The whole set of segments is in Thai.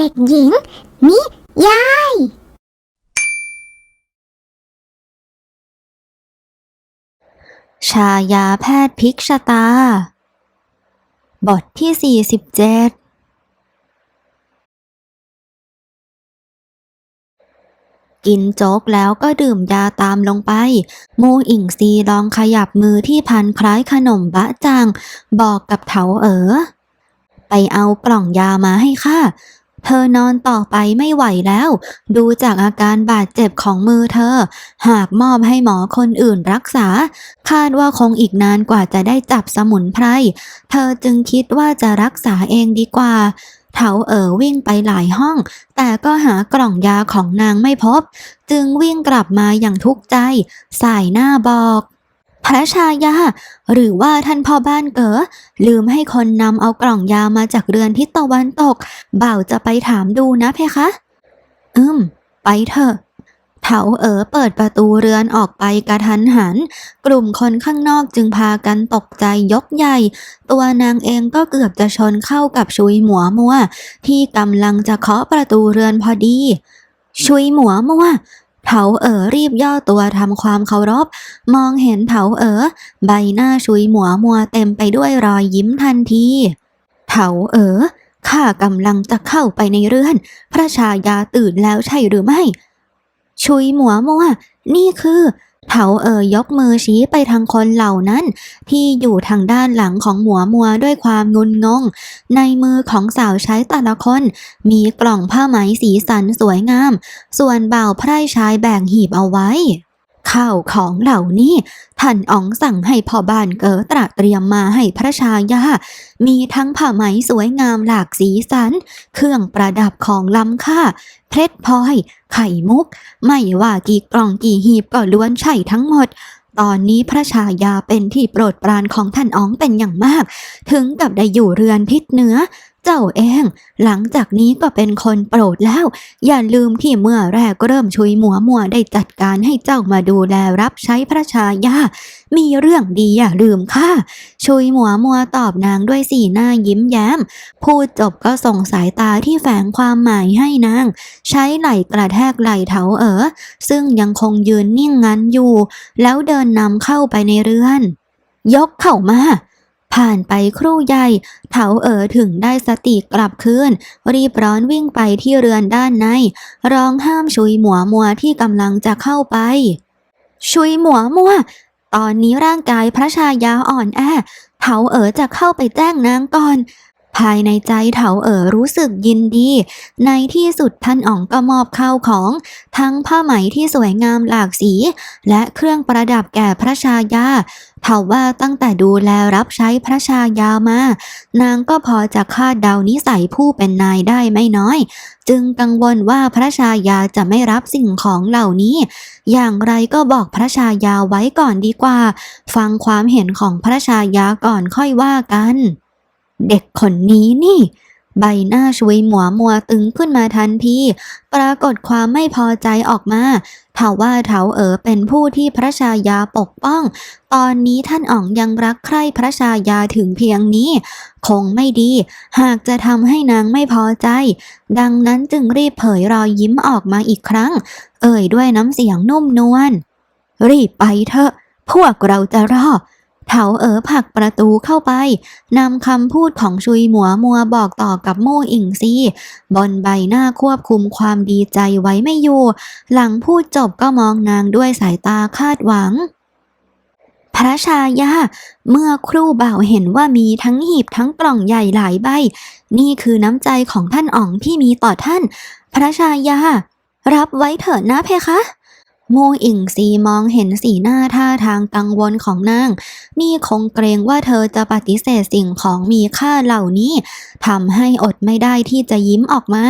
เด็กหญิง นิยาย ชายาแพทย์พลิกชะตา บทที่ 47 กินโจ๊กแล้วก็ดื่มยาตามลงไป มูอิงซีลองขยับมือที่พันคล้ายขนมบะจัง บอกกับเถาเอ๋อไปเอากล่องยามาให้ค่ะ เธอนอนต่อไปไม่ไหวแล้ว ดูจากอาการบาดเจ็บของมือเธอ หากมอบให้หมอคนอื่นรักษา คาดว่าคงอีกนานกว่าจะได้จับสมุนไพร เธอจึงคิดว่าจะรักษาเองดีกว่า เถาเอ๋อวิ่งไปหลายห้อง แต่ก็หากล่องยาของนางไม่พบ จึงวิ่งกลับมาอย่างทุกข์ใจ สายหน้าบอก พระชายา หรือว่าท่านพ่อบ้านเก๋อลืมให้คนนำเอากล่องยามาจากเรือนทิศตะวันตก บ่าวจะไปถามดูนะเพคะ อืม ไปเถอะเถาเอ๋อเปิดประตูเรือนออกไปกระทันหัน กลุ่มคนข้างนอกจึงพากันตกใจยกใหญ่ ตัวนางเองก็เกือบจะชนเข้ากับชุยหมัวมัว ที่กำลังจะเคาะประตูเรือนพอดี ชุยหมัวมัว เถาเอ๋อรีบย่อตัวทำความเคารพ มองเห็นเถาเอ๋อใบหน้าชุยหมัวมัวเต็มไปด้วยรอยยิ้มทันที เถาเอ๋อข้ากำลังจะเข้าไปในเรือน พระชายาตื่นแล้วใช่หรือไม่ ชุยหมัวมัว นี่คือ เถาเอ่ยยกมือชี้ไปทางคนเหล่านั้น ที่อยู่ทางด้านหลังของหมัวมัวด้วยความงุนงง ในมือของสาวใช้แต่ละคน มีกล่องผ้าไหมสีสันสวยงาม ส่วนบ่าวไพร่ชายแบ่งหีบเอาไว้ ข้าวของเหล่านี้ท่านอ๋องสั่งให้พ่อบ้านเก๋อตระเตรียมมาให้พระชายา มีทั้งผ้าไหมสวยงามหลากสีสัน เครื่องประดับของล้ำค่า เพชรพลอย ไข่มุก ไม่ว่ากี่กล่องกี่หีบก็ล้วนใช่ทั้งหมด ตอนนี้พระชายาเป็นที่โปรดปรานของท่านอ๋องเป็นอย่างมาก ถึงกับได้อยู่เรือนทิศเหนือ เจ้าเอง หลังจากนี้ก็เป็นคนโปรดแล้ว อย่าลืมที่เมื่อแรกเริ่มชุยหมัวมัวได้จัดการให้เจ้ามาดูแลรับใช้พระชายา มีเรื่องดีอย่าลืมค่ะ ชุยหมัวมัวตอบนางด้วยสีหน้ายิ้มแย้ม พูดจบก็ส่งสายตาที่แฝงความหมายให้นาง ใช้ไหล่กระแทกไหล่เถาเอ๋อ ซึ่งยังคงยืนนิ่งงันอยู่ แล้วเดินนำเข้าไปในเรือน ยกเข้ามา ผ่านไปครู่ใหญ่เถาเอ๋อถึงได้สติกลับคืน รีบร้อนวิ่งไปที่เรือนด้านใน ร้องห้ามชุยหมัวมัวที่กำลังจะเข้าไป ชุยหมัวมัว ตอนนี้ร่างกายพระชายาอ่อนแอเถาเอ๋อจะเข้าไปแจ้งนางก่อน ภายในใจเถาเอ๋อรู้สึกยินดี ในที่สุดท่านอ๋องก็มอบข้าวของ ทั้งผ้าไหมที่สวยงามหลากสี และเครื่องประดับแก่พระชายาเถาว่าตั้งแต่ดูแลรับใช้พระชายามา นางก็พอจะคาดเดานิสัยผู้เป็นนายได้ไม่น้อย จึงกังวลว่าพระชายาจะไม่รับสิ่งของเหล่านี้ อย่างไรก็บอกพระชายาไว้ก่อนดีกว่า ฟังความเห็นของพระชายาก่อนค่อยว่ากัน เด็กคนนี้นี่ ใบหน้าชวยหมัวมัวตึงขึ้นมาทันทีปรากฏความไม่พอใจออกมาเถาว่าเถาเอ๋อเป็นผู้ที่พระชายาปกป้อง ตอนนี้ท่านอ๋องยังรักใคร่พระชายาถึงเพียงนี้ คงไม่ดี หากจะทำให้นางไม่พอใจ ดังนั้นจึงรีบเผยรอยยิ้มออกมาอีกครั้ง เอ่ยด้วยน้ำเสียงนุ่มนวลรีบไปเถอะ พวกเราจะรอ เถาเอ๋อผลักประตูเข้าไปนำคำพูดของชุยหมัวมัวบอกต่อกับโม่อิงซีบนใบหน้าควบคุมความดีใจไว้ไม่อยู่ หลังพูดจบก็มองนางด้วยสายตาคาดหวัง พระชายา เมื่อครู่บ่าวเห็นว่ามีทั้งหีบทั้งกล่องใหญ่หลายใบ นี่คือน้ำใจของท่านอ๋องที่มีต่อท่าน พระชายา รับไว้เถิดนะเพคะ โมอิงซีมองเห็นสีหน้าท่าทางกังวลของนาง นี่คงเกรงว่าเธอจะปฏิเสธสิ่งของมีค่าเหล่านี้ทำให้อดไม่ได้ที่จะยิ้มออกมา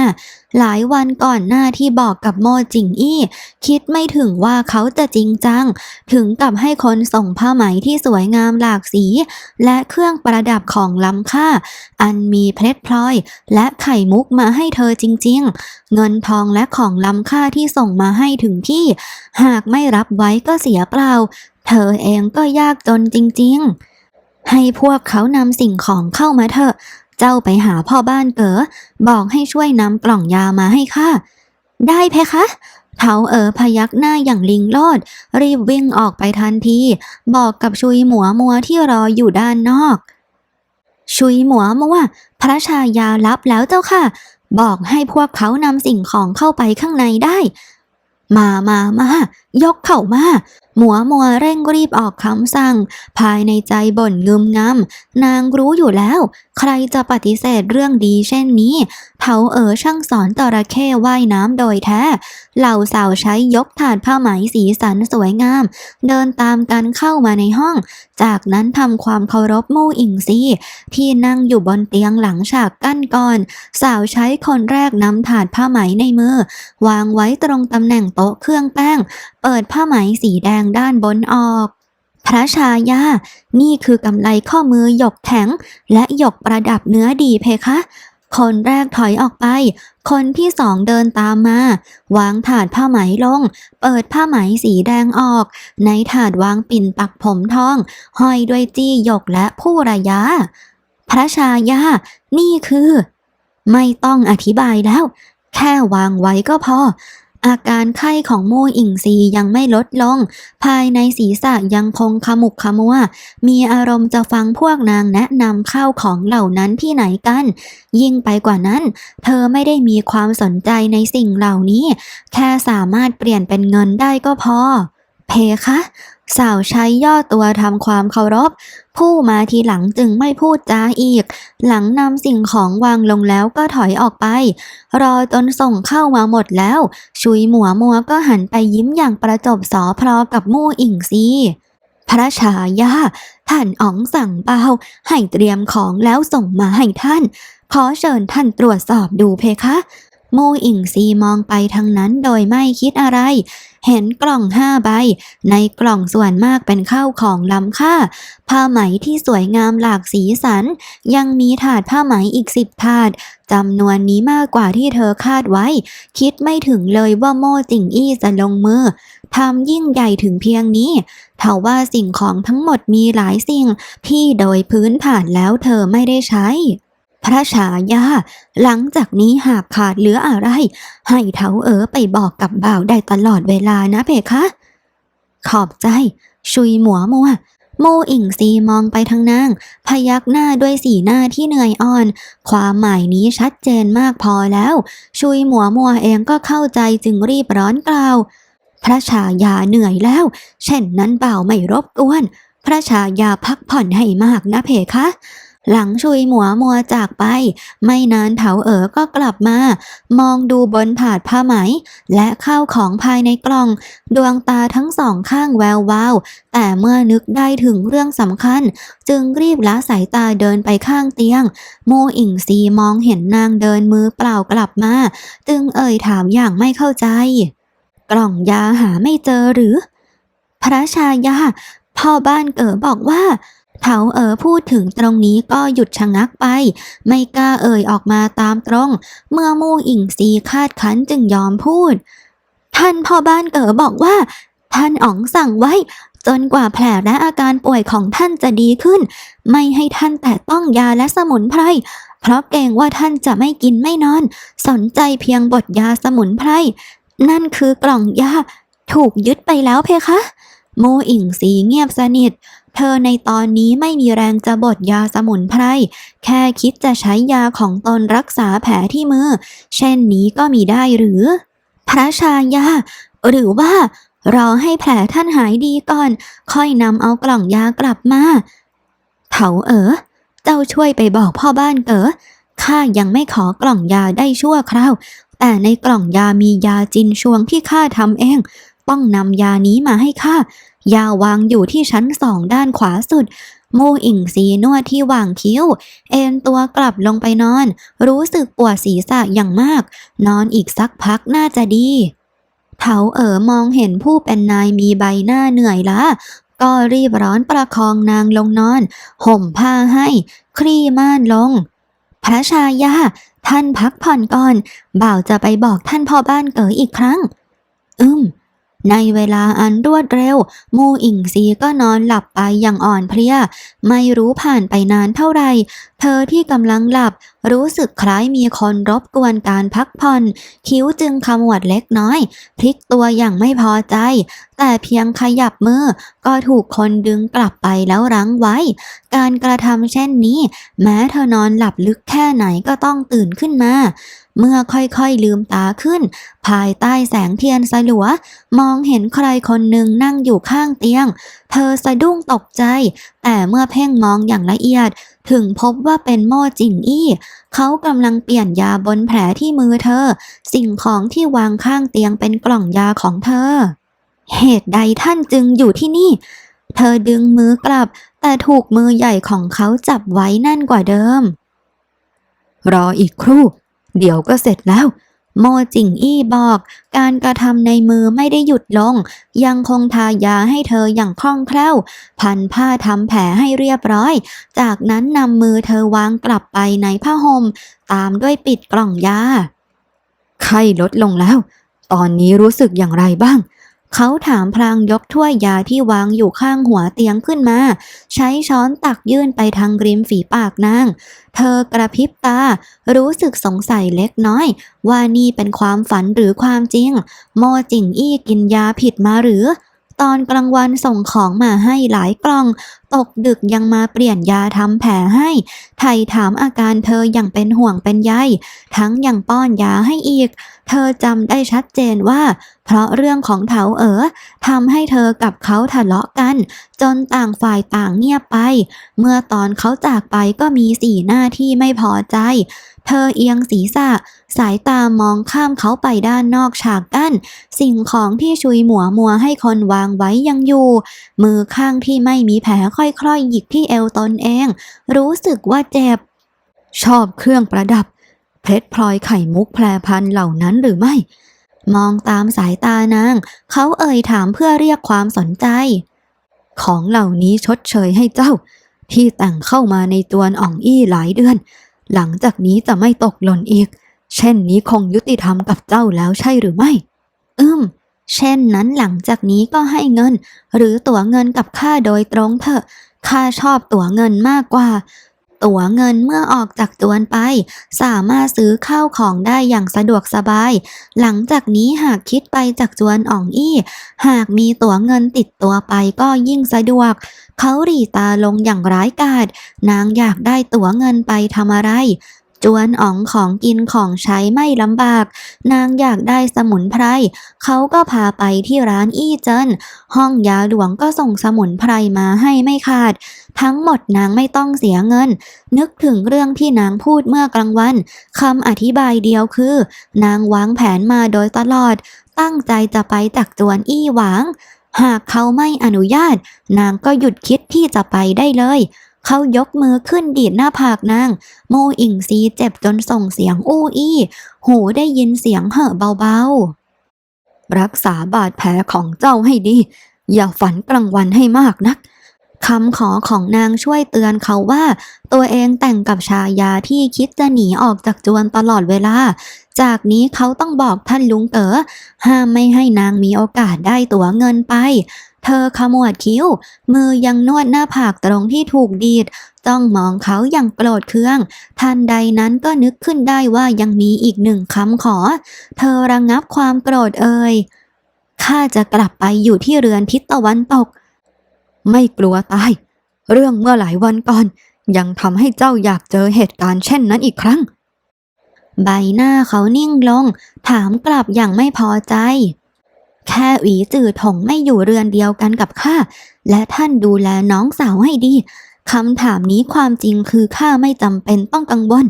หลายวันก่อนหน้าที่บอกกับโมจิงอี้ คิดไม่ถึงว่าเขาจะจริงจัง ถึงกับให้คนส่งผ้าไหมที่สวยงามหลากสี และเครื่องประดับของล้ำค่า อันมีเพชรพลอย และไข่มุกมาให้เธอจริง ๆ เงินทองและของล้ำค่าที่ส่งมาให้ถึงที่ หากไม่รับไว้ก็เสียเปล่า เธอเองก็ยากจนจริง ๆ ให้พวกเขานำสิ่งของเข้ามาเถอะ เจ้าไปหาพ่อบ้านเก๋อบอกให้ช่วยนำกล่องยามาให้ข้าได้เพคะเถาเอ๋อพยักหน้าอย่างลิงโลด รีบวิ่งออกไปทันที บอกกับชุยหมัวมัวที่รออยู่ด้านนอก ชุยหมัวมัวพระชายารับแล้วเจ้าค่ะ บอกให้พวกเขานำสิ่งของเข้าไปข้างในได้ มามามา ยกเข้ามา หมัวมัวเร่งรีบออกคำสั่ง ภายในใจบ่นงึมงำนางรู้อยู่แล้ว ใครจะปฏิเสธเรื่องดีเช่นนี้ เถาเอ๋อช่างสอนจระเข้ว่ายน้ำโดยแท้ เหล่าสาวใช้ยกถาดผ้าไหมสีสันสวยงาม เดินตามกันเข้ามาในห้อง จากนั้นทำความเคารพมู่อิงซีที่นั่งอยู่บนเตียงหลังฉากกั้นก่อน สาวใช้คนแรกนำถาดผ้าไหมในมือ วางไว้ตรงตำแหน่งโต๊ะเครื่องแป้ง เปิดผ้าไหมสีแดงด้านบนออก พระชายา นี่คือกำไลข้อมือหยกแข็ง และหยกประดับเนื้อดีเพคะ คนแรกถอยออกไป คนที่สองเดินตามมา วางถาดผ้าไหมลง เปิดผ้าไหมสีแดงออก ในถาดวางปิ่นปักผมทอง ห้อยด้วยจี้หยกและผู้ระยะ พระชายา นี่คือ ไม่ต้องอธิบายแล้ว แค่วางไว้ก็พอ อาการไข้ของมู่อิงซียังไม่ลดลง ภายในศีรษะยังคงขมุกขมัว มีอารมณ์จะฟังพวกนางแนะนำข้าวของเหล่านั้นที่ไหนกัน ยิ่งไปกว่านั้น เธอไม่ได้มีความสนใจในสิ่งเหล่านี้ แค่สามารถเปลี่ยนเป็นเงินได้ก็พอ เพคะ สาวใช้ย่อตัวทำความเคารพ ผู้มาทีหลังจึงไม่พูดจาอีก หลังนำสิ่งของวางลงแล้วก็ถอยออกไป รอจนส่งเข้ามาหมดแล้ว ชุยหมัวมัวก็หันไปยิ้มอย่างประจบสอพลอกับมู่อิงซีพระชายาท่านอ๋องสั่งเบาให้เตรียมของแล้วส่งมาให้ท่าน ขอเชิญท่านตรวจสอบดูเพคะ โม่อิงซีมองไปทางนั้นโดยไม่คิดอะไร เห็นกล่องห้าใบ ในกล่องส่วนมากเป็นข้าวของล้ำค่า ผ้าไหมที่สวยงามหลากสีสัน ยังมีถาดผ้าไหมอีกสิบถาดจำนวนนี้มากกว่าที่เธอคาดไว้ คิดไม่ถึงเลยว่าโม่จิงอี้จะลงมือทำยิ่งใหญ่ถึงเพียงนี้เท่าว่าสิ่งของทั้งหมดมีหลายสิ่งที่โดยพื้นฐานแล้วเธอไม่ได้ใช้ พระฉายา หลังจากนี้หากขาดเหลืออะไร ให้เถาเอ๋อไปบอกกับบ่าวได้ตลอดเวลานะเพคะ ขอบใจ ชุยหมัวมัวโมอิงซีมองไปทางนาง พยักหน้าด้วยสีหน้าที่เหนื่อยอ่อน ความหมายนี้ชัดเจนมากพอแล้ว ชุยหมัวมัวเองก็เข้าใจจึงรีบร้อนกล่าว พระชายาเหนื่อยแล้ว เช่นนั้นเปล่าไม่รบกวน พระชายาพักผ่อนให้มากนะเพคะ หลังชุยหมัวมัวจากไป ไม่นานเถาเอ๋อก็กลับมา มองดูบนถาดผ้าไหม และข้าวของภายในกล่อง ดวงตาทั้งสองข้างแวววาวแต่เมื่อนึกได้ถึงเรื่องสำคัญ จึงรีบละสายตาเดินไปข้างเตียง โมอิงซีมองเห็นนางเดินมือเปล่ากลับมา จึงเอ่ยถามอย่างไม่เข้าใจ กล่องยาหาไม่เจอหรือ พระชายาพ่อบ้านเก๋อบอกว่า เถาเอ๋อพูดถึงตรงนี้ก็หยุดชะงักไป ไม่กล้าเอ่ยออกมาตามตรง เมื่อมู่อิงซีคาดคั้นจึงยอมพูด ท่านพ่อบ้านเก๋อบอกว่า ท่านอ๋องสั่งไว้ จนกว่าแผลและอาการป่วยของท่านจะดีขึ้น ไม่ให้ท่านแต่ต้องยาและสมุนไพรเพราะเกรงว่าท่านจะไม่กินไม่นอน สนใจเพียงบทยาสมุนไพรนั่นคือกล่องยา ถูกยึดไปแล้วเพคะ โมอิงสีเงียบสนิท เธอในตอนนี้ไม่มีแรงจะบดยาสมุนไพร แค่คิดจะใช้ยาของตนรักษาแผลที่มือ เช่นนี้ก็มีได้หรือ พระชายา หรือว่ารอให้แผลท่านหายดีก่อน ค่อยนำเอากล่องยากลับมาเถาเอ๋อเจ้าช่วยไปบอกพ่อบ้านเก๋อข้ายังไม่ขอกล่องยาได้ชั่วคราว แต่ในกล่องยามียาจินชวงที่ข้าทำเอง ต้องนำยานี้มาให้ข้า ยาวางอยู่ที่ชั้นสองด้านขวาสุดโมอิงซีนวดที่หว่างคิ้ว เอนตัวกลับลงไปนอน รู้สึกปวดศีรษะอย่างมาก นอนอีกสักพักน่าจะดีเถาเอ๋อมองเห็นผู้เป็นนายมีใบหน้าเหนื่อยล้าก็รีบร้อนประคองนางลงนอน ห่มผ้าให้ คลี่ม่านลง พระชายา ท่านพักผ่อนก่อน บ่าวจะไปบอกท่านพ่อบ้านเก๋ออีกครั้ง อืม ในเวลาอันรวดเร็ว มูอิงซีก็นอนหลับไปอย่างอ่อนเพลีย ไม่รู้ผ่านไปนานเท่าไหร่เธอที่กำลังหลับ รู้สึกคล้ายมีคนรบกวนการพักผ่อน คิ้วจึงขมวดเล็กน้อย พลิกตัวอย่างไม่พอใจ แต่เพียงขยับมือ ก็ถูกคนดึงกลับไปแล้วรั้งไว้ การกระทำเช่นนี้ แม้เธอนอนหลับลึกแค่ไหนก็ต้องตื่นขึ้นมาเมื่อค่อยๆลืมตาขึ้น ภายใต้แสงเทียนสลัว มองเห็นใครคนหนึ่งนั่งอยู่ข้างเตียง เธอสะดุ้งตกใจ แต่เมื่อเพ่งมองอย่างละเอียด ถึงพบว่าเป็นโม่จิงอี้ เขากำลังเปลี่ยนยาบนแผลที่มือเธอ สิ่งของที่วางข้างเตียงเป็นกล่องยาของเธอ เหตุใดท่านจึงอยู่ที่นี่ เธอดึงมือกลับ แต่ถูกมือใหญ่ของเขาจับไว้แน่นกว่าเดิม รออีกครู่ เดี๋ยวก็เสร็จแล้ว โมจิงอี้บอก การกระทำในมือไม่ได้หยุดลง ยังคงทายาให้เธออย่างคล่องแคล่ว พันผ้าทำแผลให้เรียบร้อย จากนั้นนำมือเธอวางกลับไปในผ้าห่มตามด้วยปิดกล่องยา ไข้ลดลงแล้ว ตอนนี้รู้สึกอย่างไรบ้าง เขาถามพลางยกถ้วยยาที่วางอยู่ข้างหัวเตียงขึ้นมา ใช้ช้อนตักยื่นไปทางริมฝีปากนาง เธอกระพริบตา รู้สึกสงสัยเล็กน้อย ว่านี่เป็นความฝันหรือความจริง โมจิงอี้กินยาผิดมาหรือ ตอนกลางวันส่งของมาให้หลายกล่องตกดึกยังมาเปลี่ยนยาทำแผลให้ ไทยถามอาการเธออย่างเป็นห่วงเป็นใย ทั้งยังป้อนยาให้อีก เธอจำได้ชัดเจนว่า เพราะเรื่องของเถาเอ๋อทำให้เธอกับเขาทะเลาะกัน จนต่างฝ่ายต่างเงียบไป เมื่อตอนเขาจากไปก็มีสีหน้าที่ไม่พอใจ เธอเอียงศีรษะ สายตามองข้ามเขาไปด้านนอกฉากกั้น สิ่งของที่ชุยหมัวมัวให้คนวางไว้ยังอยู่ มือข้างที่ไม่มีแผลค่อยๆหยิกที่เอวตนเอง รู้สึกว่าเจ็บ ชอบเครื่องประดับ เพชรพลอยไข่มุกแพรพันเหล่านั้นหรือไม่ มองตามสายตานาง เขาเอ่ยถามเพื่อเรียกความสนใจ ของเหล่านี้ชดเชยให้เจ้า ที่แต่งเข้ามาในจวนอ่องอี้หลายเดือน หลังจากนี้จะไม่ตกหล่นอีก เช่นนี้คงยุติธรรมกับเจ้าแล้วใช่หรือไม่ อืม เช่นนั้นหลังจากนี้ก็ให้เงิน หรือตั๋วเงินกับข้าโดยตรงเถอะข้าชอบตั๋วเงินมากกว่า ตั๋วเงินเมื่อออกจากจวนไป สามารถซื้อข้าวของได้อย่างสะดวกสบาย หลังจากนี้หากคิดไปจากจวนอ่องอี้ หากมีตั๋วเงินติดตัวไปก็ยิ่งสะดวก เขาหรีตาลงอย่างร้ายกาจนางอยากได้ตั๋วเงินไปทำอะไร จวนอ๋องของกินของใช้ไม่ลำบาก นางอยากได้สมุนไพรเขาก็พาไปที่ร้านอี้เจินห้องยาหลวงก็ส่งสมุนไพรมาให้ไม่ขาด ทั้งหมดนางไม่ต้องเสียเงิน นึกถึงเรื่องที่นางพูดเมื่อกลางวันคำอธิบายเดียวคือ นางวางแผนมาโดยตลอด ตั้งใจจะไปจากจวนอี้หวาง หากเขาไม่อนุญาต นางก็หยุดคิดที่จะไปได้เลย เขายกมือขึ้นดีดหน้าผากนาง โมอิงซีเจ็บจนส่งเสียงอู้อี้ หูได้ยินเสียงเห่อะเบาๆ รักษาบาดแผลของเจ้าให้ดี อย่าฝันกลางวันให้มากนักคำขอของนางช่วยเตือนเขาว่า ตัวเองแต่งกับชายาที่คิดจะหนีออกจากจวนตลอดเวลา จากนี้เขาต้องบอกท่านลุงเต๋อห้ามไม่ให้นางมีโอกาสได้ตั๋วเงินไป เธอขมวดคิ้ว มือยังนวดหน้าผากตรงที่ถูกดีดจ้องมองเขาอย่างโกรธเคือง ทันใดนั้นก็นึกขึ้นได้ว่ายังมีอีกหนึ่งคำขอ เธอระงงับความโกรธเอ่ยข้าจะกลับไปอยู่ที่เรือนทิศตะวันตก ไม่กลัวตาย เรื่องเมื่อหลายวันก่อน ยังทำให้เจ้าอยากเจอเหตุการณ์เช่นนั้นอีกครั้ง ใบหน้าเขานิ่งลง ถามกลับอย่างไม่พอใจ แค่หวีจือถงไม่อยู่เรือนเดียวกันกับข้า และท่านดูแลน้องสาวให้ดีคำถามนี้ความจริงคือข้าไม่จำเป็นต้องกังวล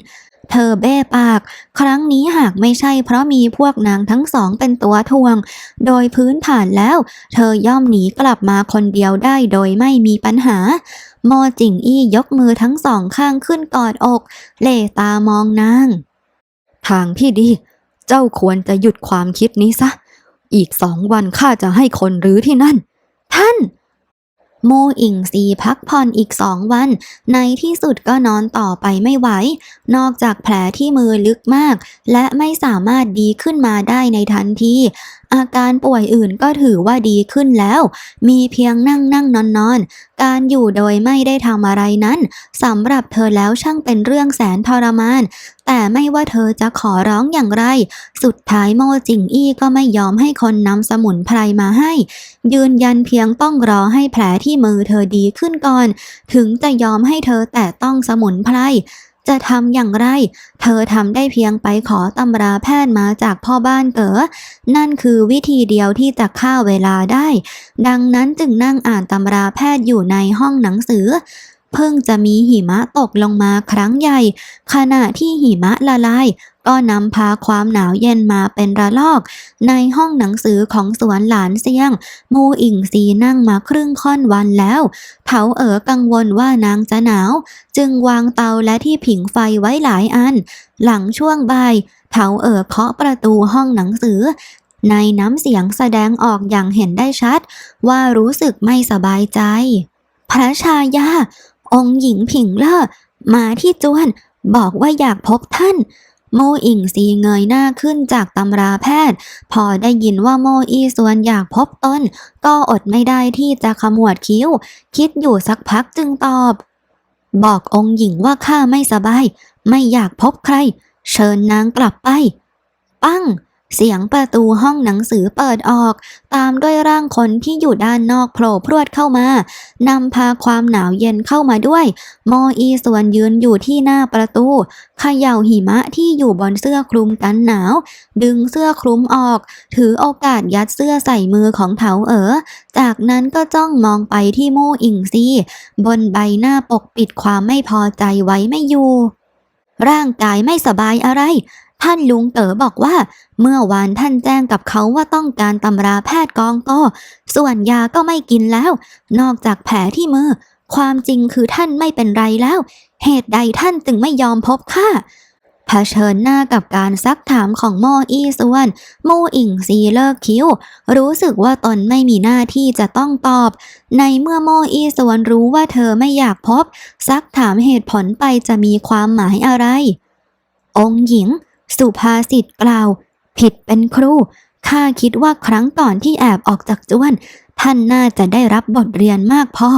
เธอเบ้ปาก ครั้งนี้หากไม่ใช่เพราะมีพวกนางทั้งสองเป็นตัวทวง โดยพื้นฐานแล้ว เธอย่อมหนีกลับมาคนเดียวได้โดยไม่มีปัญหา โมจิงอี้ยกมือทั้งสองข้างขึ้นกอดอกเล่ตามองนาง ทางที่ดี เจ้าควรจะหยุดความคิดนี้ซะ อีกสองวันข้าจะให้คนรื้อที่นั่น ท่าน โมอิงซีพักผ่อนอีกสองวัน ในที่สุดก็นอนต่อไปไม่ไหว นอกจากแผลที่มือลึกมาก และไม่สามารถดีขึ้นมาได้ในทันที อาการป่วยอื่นก็ถือว่าดีขึ้นแล้ว มีเพียงนั่งนั่งนอนนอน การอยู่โดยไม่ได้ทำอะไรนั้นสำหรับเธอแล้วช่างเป็นเรื่องแสนทรมาน แต่ไม่ว่าเธอจะขอร้องอย่างไร สุดท้ายโมจิงอี้ก็ไม่ยอมให้คนนำสมุนไพรมาให้ ยืนยันเพียงต้องรอให้แผลที่มือเธอดีขึ้นก่อน ถึงจะยอมให้เธอแต่ต้องสมุนไพร จะทำอย่างไร เธอทำได้เพียงไปขอตำราแพทย์มาจากพ่อบ้านเก๋อนั่นคือวิธีเดียวที่จะฆ่าเวลาได้ ดังนั้นจึงนั่งอ่านตำราแพทย์อยู่ในห้องหนังสือเพิ่งจะมีหิมะตกลงมาครั้งใหญ่ ขณะที่หิมะละลาย ก็นำพาความหนาวเย็นมาเป็นระลอก ในห้องหนังสือของสวนหลานเซียง มูอิงซีนั่งมาครึ่งค่อนวันแล้วเถาเอ๋อกังวลว่านางจะหนาว จึงวางเตาและที่ผิงไฟไว้หลายอัน หลังช่วงบ่ายเถาเอ๋อเคาะประตูห้องหนังสือในน้ำเสียงแสดงออกอย่างเห็นได้ชัด ว่ารู้สึกไม่สบายใจ พระชายา องค์หญิงผิงเล่อมาที่จวน บอกว่าอยากพบท่าน โมอิงซีเงยหน้าขึ้นจากตำราแพทย์ พอได้ยินว่าโมอีส่วนอยากพบตน ก็อดไม่ได้ที่จะขมวดคิ้ว คิดอยู่สักพักจึงตอบ บอกองค์หญิงว่าข้าไม่สบาย ไม่อยากพบใคร เชิญนางกลับไป ปั้ง เสียงประตูห้องหนังสือเปิดออก ตามด้วยร่างคนที่อยู่ด้านนอกโผล่พรวดเข้ามานำพาความหนาวเย็นเข้ามาด้วย โมอีส่วนยืนอยู่ที่หน้าประตูเขย่าหิมะที่อยู่บนเสื้อคลุมกันหนาว ดึงเสื้อคลุมออก ถือโอกาสยัดเสื้อใส่มือของเถาเอ๋อจากนั้นก็จ้องมองไปที่โมอิงซีบนใบหน้าปกปิดความไม่พอใจไว้ไม่อยู่ร่างกายไม่สบายอะไร ท่านลุงเต๋อบอกว่า เมื่อวานท่านแจ้งกับเขาว่าต้องการตำราแพทย์กองโตส่วนยาก็ไม่กินแล้ว นอกจากแผลที่มือ ความจริงคือท่านไม่เป็นไรแล้ว เหตุใดท่านจึงไม่ยอมพบข้าเผชิญหน้ากับการซักถามของโมอี้ส่วนโมอิงซีเลิกคิ้ว รู้สึกว่าตนไม่มีหน้าที่จะต้องตอบ ในเมื่อโมอี้ส่วนรู้ว่าเธอไม่อยากพบ ซักถามเหตุผลไปจะมีความหมายอะไร องค์หญิง สุภาษิตกล่าว ผิดเป็นครู ข้าคิดว่าครั้งก่อนที่แอบออกจากจวน ท่านน่าจะได้รับบทเรียนมากพอ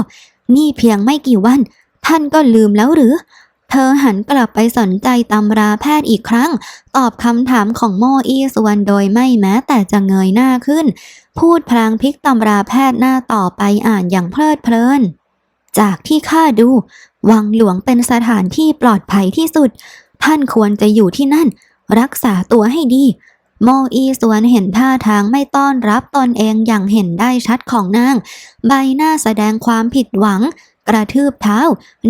นี่เพียงไม่กี่วัน ท่านก็ลืมแล้วหรือ เธอหันกลับไปสนใจตำราแพทย์อีกครั้ง ตอบคำถามของโมอีสวนโดยไม่แม้แต่จะเงยหน้าขึ้น พูดพลางพลิกตำราแพทย์หน้าต่อไปอ่านอย่างเพลิดเพลิน จากที่ข้าดู วังหลวงเป็นสถานที่ปลอดภัยที่สุด ท่านควรจะอยู่ที่นั่น รักษาตัวให้ดี โมอีสวนเห็นท่าทางไม่ต้อนรับตนเองอย่างเห็นได้ชัดของนาง ใบหน้าแสดงความผิดหวัง กระทืบเท้า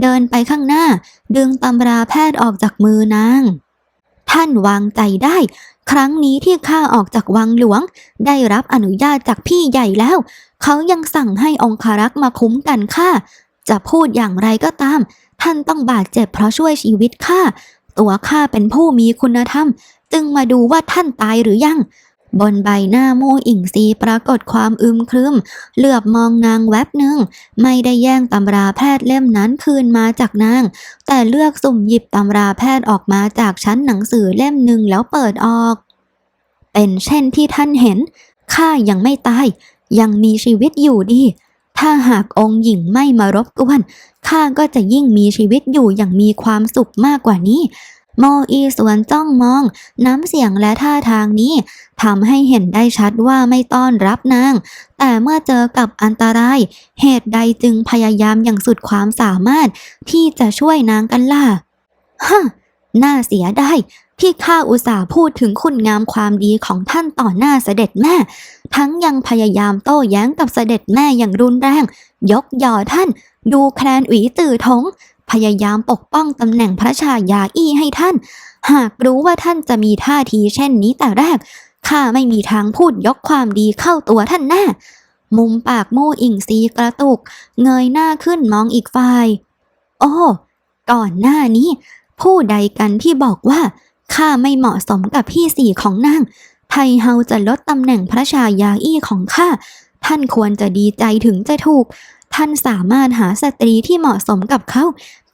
เดินไปข้างหน้า ดึงตำราแพทย์ออกจากมือนาง ท่านวางใจได้ ครั้งนี้ที่ข้าออกจากวังหลวง ได้รับอนุญาตจากพี่ใหญ่แล้ว เขายังสั่งให้องคารักษ์มาคุ้มกันข้าจะพูดอย่างไรก็ตาม ท่านต้องบาดเจ็บเพราะช่วยชีวิตข้า ตัวข้าเป็นผู้มีคุณธรรม จึงมาดูว่าท่านตายหรือยัง บนใบหน้าโมอิงซีปรากฏความอึมครึม เหลือบมองนางแวบหนึ่ง ไม่ได้แย่งตำราแพทย์เล่มนั้นคืนมาจากนาง แต่เลือกสุ่มหยิบตำราแพทย์ออกมาจากชั้นหนังสือเล่มหนึ่งแล้วเปิดออก เป็นเช่นที่ท่านเห็นข้ายังไม่ตาย ยังมีชีวิตอยู่ดี ถ้าหากองค์หญิงไม่มารบกวน ข้าก็จะยิ่งมีชีวิตอยู่อย่างมีความสุขมากกว่านี้ โมอีสวนจ้องมอง น้ำเสียงและท่าทางนี้ทำให้เห็นได้ชัดว่าไม่ต้อนรับนาง แต่เมื่อเจอกับอันตราย เหตุใดจึงพยายามอย่างสุดความสามารถที่จะช่วยนางกันล่ะฮะน่าเสียได้ ที่ข้าอุตส่าห์พูดถึงคุณงามความดีของท่านต่อหน้าเสด็จแม่ ทั้งยังพยายามโต้แย้งกับเสด็จแม่อย่างรุนแรง ยกยอท่าน ดูแคลนอุ๋ยตื่อทงพยายามปกป้องตำแหน่งพระชายาอี้ให้ท่าน หากรู้ว่าท่านจะมีท่าทีเช่นนี้แต่แรกข้าไม่มีทางพูดยกความดีเข้าตัวท่านแน่มุมปากโม่อิงซีกระตุก เงยหน้าขึ้นมองอีกฝ่าย โอ้ ก่อนหน้านี้ ผู้ใดกันที่บอกว่า ข้าไม่เหมาะสมกับพี่สี่ของนาง ไทเฮาจะลดตำแหน่งพระชายาอี้ของข้า ท่านควรจะดีใจถึงจะถูก ท่านสามารถหาสตรีที่เหมาะสมกับเขา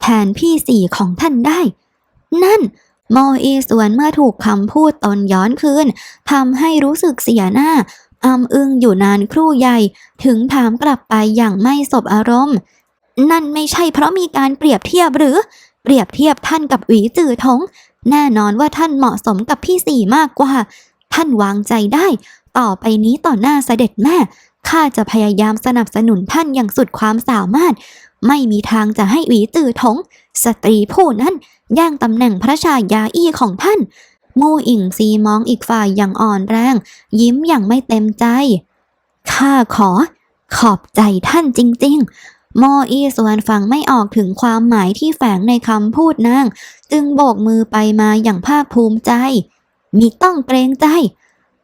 แทนพี่สี่ของท่านได้ นั่นโมอีสวนเมื่อถูกคำพูดตนย้อนคืนทำให้รู้สึกเสียหน้าอำอึ้งอยู่นานครู่ใหญ่ ถึงถามกลับไปอย่างไม่สบอารมณ์ นั่นไม่ใช่เพราะมีการเปรียบเทียบหรือ เปรียบเทียบท่านกับหวีจือทง แน่นอนว่าท่านเหมาะสมกับพี่สี่มากกว่า ท่านวางใจได้ ต่อไปนี้ต่อหน้าเสด็จแม่ ข้าจะพยายามสนับสนุนท่านอย่างสุดความสามารถ ไม่มีทางจะให้หวีจือทงสตรีผู้นั้นย่างตำแหน่งพระชายาอี้ของท่านมู่อิงซีมองอีกฝ่ายอย่างอ่อนแรง ยิ้มอย่างไม่เต็มใจ ข้าขอ ขอบใจท่านจริง ๆ มออีส่วนฟังไม่ออกถึงความหมายที่แฝงในคำพูดนาง จึงโบกมือไปมาอย่างภาคภูมิใจมิต้องเกรงใจ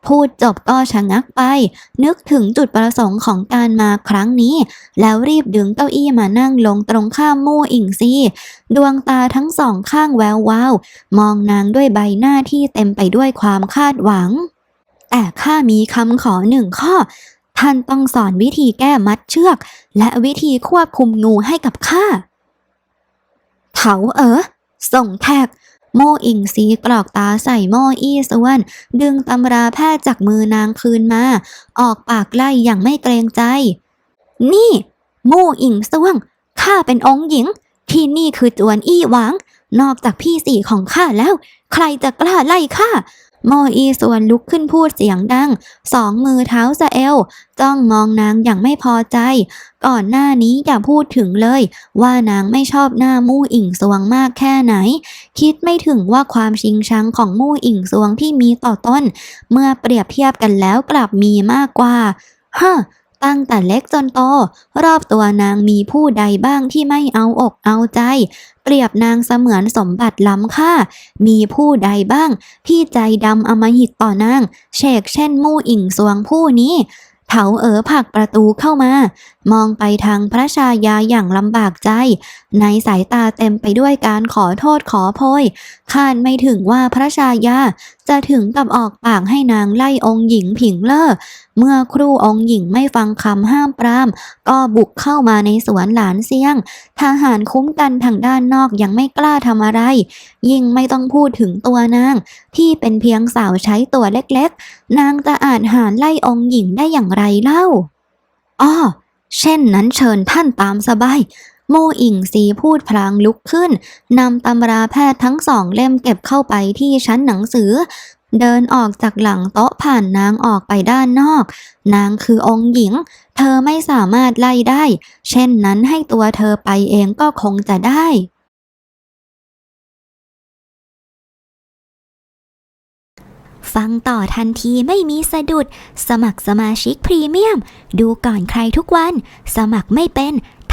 พูดจบก็ชะงักไป นึกถึงจุดประสงค์ของการมาครั้งนี้ แล้วรีบดึงเก้าอี้มานั่งลงตรงข้ามมู่อิงซีดวงตาทั้งสองข้างแวววาวมองนางด้วยใบหน้าที่เต็มไปด้วยความคาดหวังแต่ข้ามีคำขอหนึ่งข้อ ท่านต้องสอนวิธีแก้มัดเชือก และวิธีควบคุมงูให้กับข้าเถาเอ๋อส่งแท็กโมอิงซีกรอกตาใส่โมอี้ส่วน ดึงตำราแพทย์จากมือนางคืนมา ออกปากไล่อย่างไม่เกรงใจ นี่โมอิงส่วงข้าเป็นองค์หญิง ที่นี่คือจวนอี้หวางนอกจากพี่สี่ของข้าแล้ว ใครจะกล้าไล่ข้า โมอีส่วนลุกขึ้นพูดเสียงดัง สองมือเท้าสะเอลจ้องมองนางอย่างไม่พอใจ ก่อนหน้านี้อย่าพูดถึงเลย ว่านางไม่ชอบหน้ามู่อิงสวงมากแค่ไหน คิดไม่ถึงว่าความชิงชังของมู่อิงสวงที่มีต่อต้น เมื่อเปรียบเทียบกันแล้วกลับมีมากกว่าฮะ ตั้งแต่เล็กจนโต รอบตัวนางมีผู้ใดบ้างที่ไม่เอาอกเอาใจ เปรียบนางเสมือนสมบัติล้ำค่า มีผู้ใดบ้าง ที่ใจดำอมหิตต่อนางเชกเช่นมู่อิงสวงผู้นี้เถาเอ๋อผักประตูเข้ามา มองไปทางพระชายาอย่างลำบากใจ ในสายตาเต็มไปด้วยการขอโทษขอโพยคาดไม่ถึงว่าพระชายาจะถึงกับออกปากให้นางไล่องค์หญิงผิงเล่อ เมื่อครูองค์หญิงไม่ฟังคำห้ามปราม ก็บุกเข้ามาในสวนหลานเซียง ทหารคุ้มกันทางด้านนอกยังไม่กล้าทำอะไร ยิ่งไม่ต้องพูดถึงตัวนาง ที่เป็นเพียงสาวใช้ตัวเล็กๆ นางจะอาจหารไล่องค์หญิงได้อย่างไรเล่า อ้อเช่นนั้นเชิญท่านตามสบาย โมอิงซีพูดพลางลุกขึ้นนำตำราแพทย์ทั้งสองเล่มเก็บเข้าไปที่ชั้นหนังสือ เดินออกจากหลังโต๊ะผ่านนางออกไปด้านนอก นางคือองค์หญิง เธอไม่สามารถไล่ได้ เช่นนั้นให้ตัวเธอไปเองก็คงจะได้ฟังต่อทันทีไม่มีสะดุด สมัครสมาชิกพรีเมียม ดูก่อนใครทุกวัน สมัครไม่เป็น